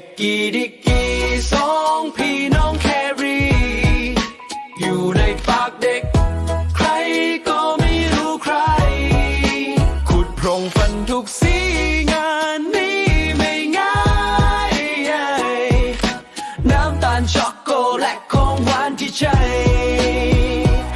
กกี้ดิกกี้สองพี่น้องแครีอยู่ในปากเด็ก ใครก็ไม่รู้ใคร ขุดโพรงฟันทุกสีงานนี้ไม่ง่าย น้ำตาลช็อกโกแลตของหวานที่ใช่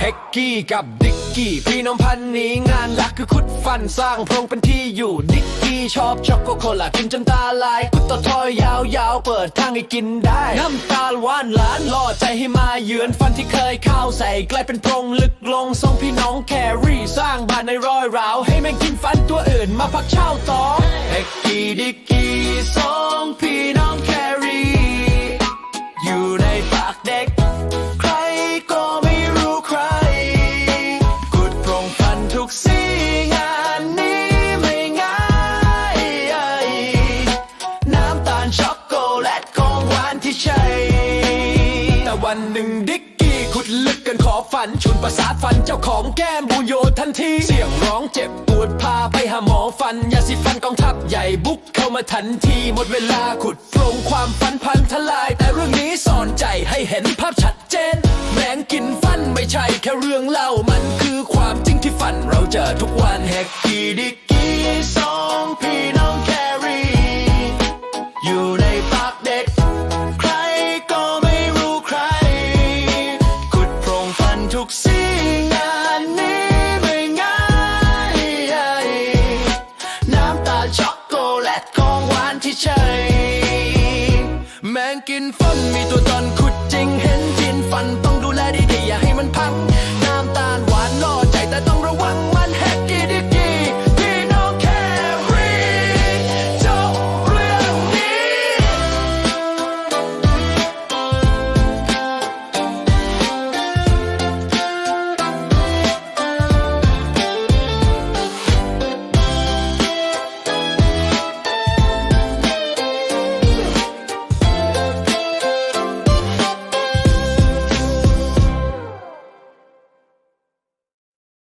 เฮกกี้กับดิกกี้พี่น้องพันนี้งานหลักคือขุดฟันสร้างโพรงเป็นที่อยู่ดิก ชอบช็อกโกโคลากินจนตาลายขุดต่อทอยยาวๆ เปิดทางให้กินได้ น้ำตาลหวานหลานล่อใจให้มาเยือนฟันที่เคยเข้าใส่กลายเป็นโพรงลึกลงสองพี่น้องแครี่สร้างบ้านในรอยร้าว ให้แม่งกินฟันตัวอื่นมาพักเช่าต่อเฮกกี้ดิกกี้สองพี่น้อง แลตของหวานที่ใช่แต่วันหนึ่งดิกกี้ขุดลึกกันขอฝัน ชุนประสาทฟันเจ้าของแก้มบูโยทันทีเสียงร้องเจ็บปวดพาไปหาหมอฟันยาสีฟันกองทัพใหญ่บุกเข้ามาทันที หมดเวลาขุดโพรงความฝันพังทลาย แต่เรื่องนี้สอนใจให้เห็นภาพชัดเจนแมงกินฟันไม่ใช่แค่เรื่องเล่ามันคือความจริงที่ฝันเราเจอทุกวันแฮกกี้ดิก Chocolate con ngoan thì chơi Mang kinh phân mịt